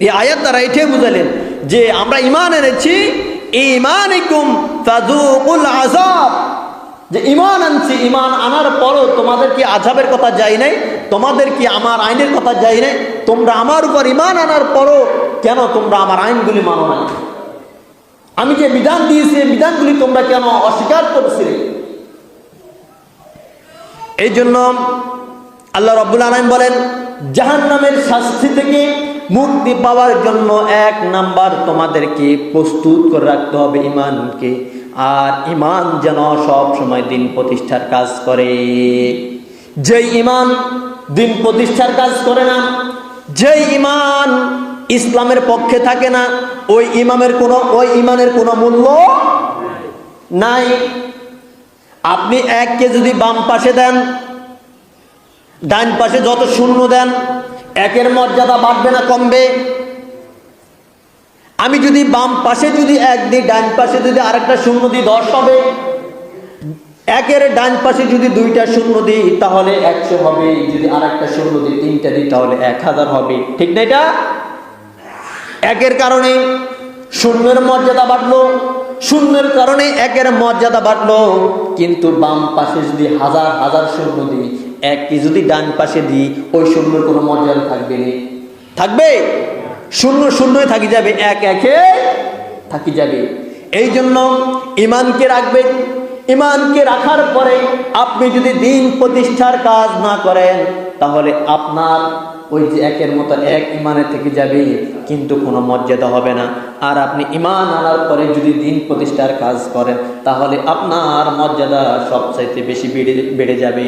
এই আয়াত দ্বারা এটাই বুঝালেন যে আমরা ইমান এনেছি ইমানিকুম ফাযুকুল আযাব। যে ইমান আনছি ইমান আনার পরও তোমাদের কি আজাবের কথা যাই নাই? তোমাদের কি আমার আইনের কথা যাই নাই? তোমরা আমার উপর ইমান আনার পরও কেন তোমরা আমার আইনগুলি মানো না আমি যে বিধান দিয়েছি বিধানগুলি তোমরা কেন অস্বীকার করছিলে এই জন্য আল্লাহ রব্বুল আলম বলেন জাহান নামের শাস্তি থেকে মুক্তি পাওয়ার জন্য এক নাম্বার তোমাদেরকে প্রস্তুত করে রাখতে হবে ইমানকে। আর ইমান যেন সব সময় দিন প্রতিষ্ঠার কাজ করে। যেই ইমান দিন প্রতিষ্ঠার কাজ করে না, যেই ইমান ইসলামের পক্ষে থাকে না, ওই ইমামের কোনো, ওই ইমানের কোনো মূল্য নাই। আপনি এককে যদি বাম পাশে দেন, ডান পাশে যত শূন্য দেন একের মর্যাদা বাড়বে না, কমবে। আমি যদি বাম পাশে যদি এক দিই, ডান পাশে যদি আরেকটা শূন্য দিই, দশ হবে। একের ডান পাশে যদি দুইটা শূন্য দিই, তাহলে একশো হবে। যদি আরেকটা শূন্য দিই, তিনটা দিই, তাহলে এক হাজার হবে। ঠিক না এটা? একের কারণে শূন্যের মর্যাদা বাড়লো। শূন্যের কারণে একের মর্যাদা বাড়লো। কিন্তু বাম পাশে যদি হাজার হাজার শূন্য দিই একটি যদি ডান পাশে দিই, ওই শূন্যের কোনো মর্যাদা থাকবে না। থাকবে? শূন্য শূন্যই থাকি যাবে, এক একে থাকি যাবে। এই জন্য ইমানকে রাখবেন। ইমানকে রাখার পরে আপনি যদি দিন প্রতিষ্ঠার কাজ না করেন, তাহলে আপনার ওই যে একের মতো এক ইমানে থেকে যাবে, কিন্তু কোনো মর্যাদা হবে না। আর আপনি ইমান আনার পরে যদি দিন প্রতিষ্ঠার কাজ করেন, তাহলে আপনার মর্যাদা সবচাইতে বেশি বেড়ে বেড়ে যাবে।